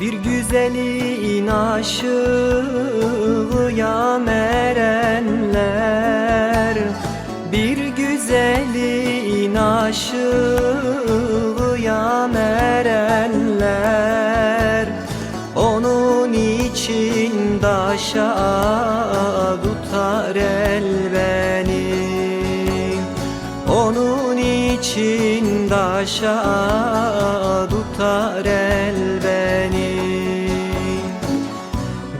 Bir güzelin aşığıya merenler Bir güzelin aşığıya merenler Onun için daşa tutar el beni. Onun için daşa tutar el beni.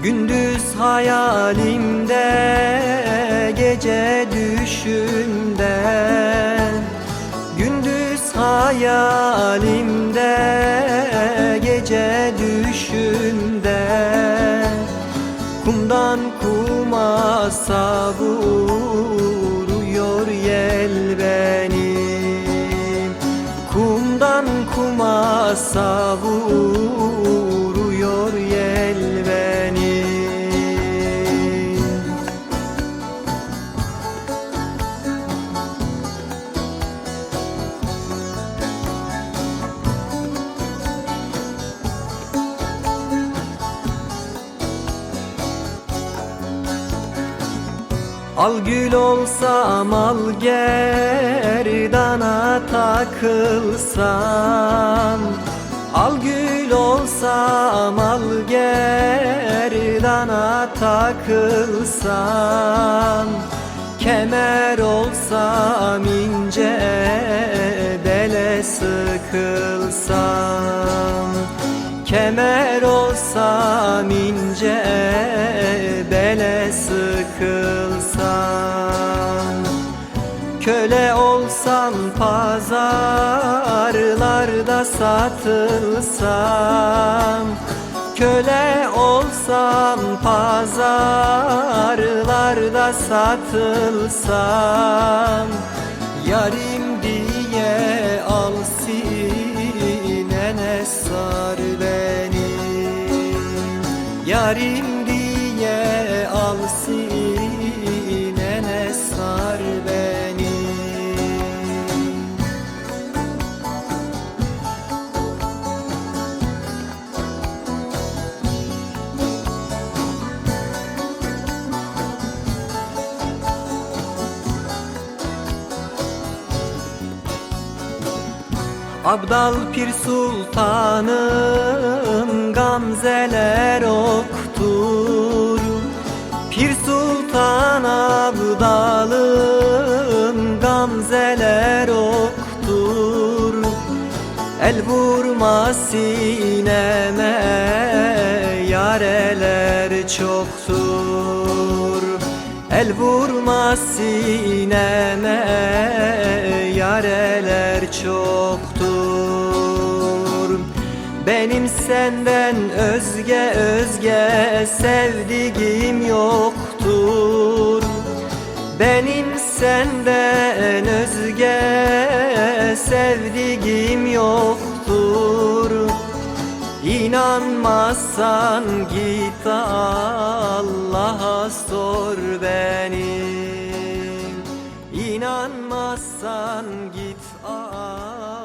Gündüz hayalimde gece düşümde Gündüz hayalimde gece düşümde Kumdan kuma savuruyor yel benim Kumdan kuma savuruyor Al gül olsam al gerdana takılsam. Al gül olsam al gerdana takılsam. Kemer olsam ince bele sıkılsam. Kemer olsam ince bele sıkılsam Köle olsam pazarlarda satılsam Köle olsam pazarlarda satılsam Yarim diye al sinene sar beni. Yarim diye al Abdal Pir Sultan'ın gamzeler oktur Pir Sultan Abdal'ın gamzeler oktur El vurma sineme yareler çoktur. El vurma sineme yareler çoktur. Benim senden özge özge sevdiğim yoktur. Benim senden özge sevdiğim yoktur. İnanmazsan git Allah'a sor benim İnanmazsan git ağla